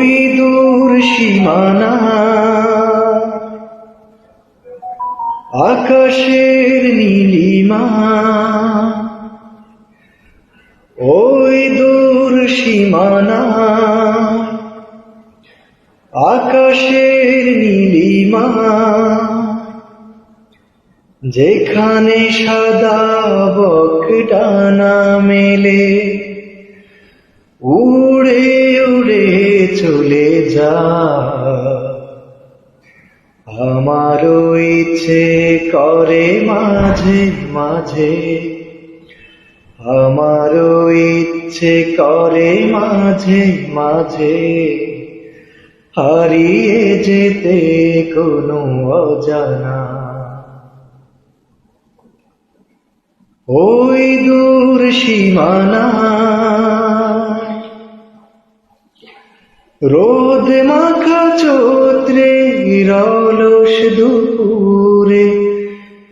ওই দূর সীমানা। আকাশের নীলিমা। ওই দূর সীমানা। আকাশের নীলিমা। যেখানে সাদা বক ডানা মেলে, উড়ে উড়ে চলে যা। আমারও ইচ্ছে করে মাঝে মাঝে। আমারও ইচ্ছে করে মাঝে মাঝে। হারিয়ে যেতে কোনো অজানা। ওই দূর সীমানা রোদ মাখা চোত্রে, রলস দুপুরে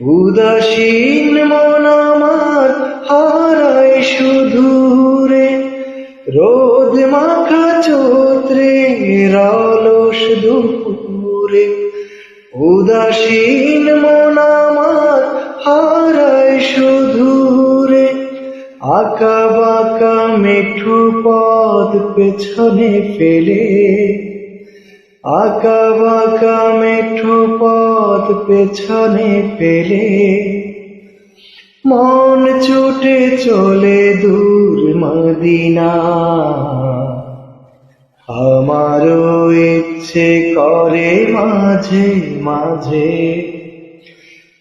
উদাসীন মন আমার হারায় সুদূরে রোদ মাখা চোত্রে, রলস দুপুরে উদাসীন মন আমার হারায় সুদূরে আঁকা বাঁকা মেঠো পদ পেছনে ফেলে। আঁকা বাঁকা মেঠো পদ পেছনে ফেলে। মন ছুটে চলে দূর মদিনা। আমারও ইচ্ছে করে মাঝে মাঝে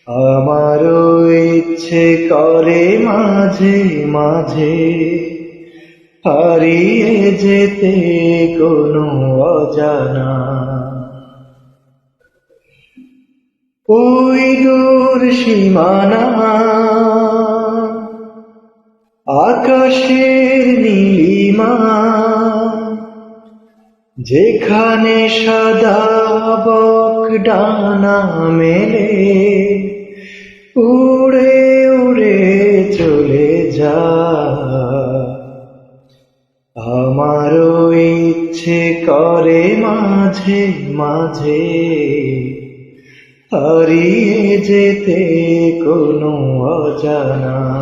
আমারও ইচ্ছে করে মাঝে মাঝে। হারিয়ে যেতে কোনো অজানা। ওই দূর সীমানা, আকাশের নীলিমা, যেখানে সাদা বক ডানা মেলে। উড়ে উড়ে চলে যা। আমারও ইচ্ছে করে মাঝে মাঝে হারিয়ে যেতে কোনো অজানা।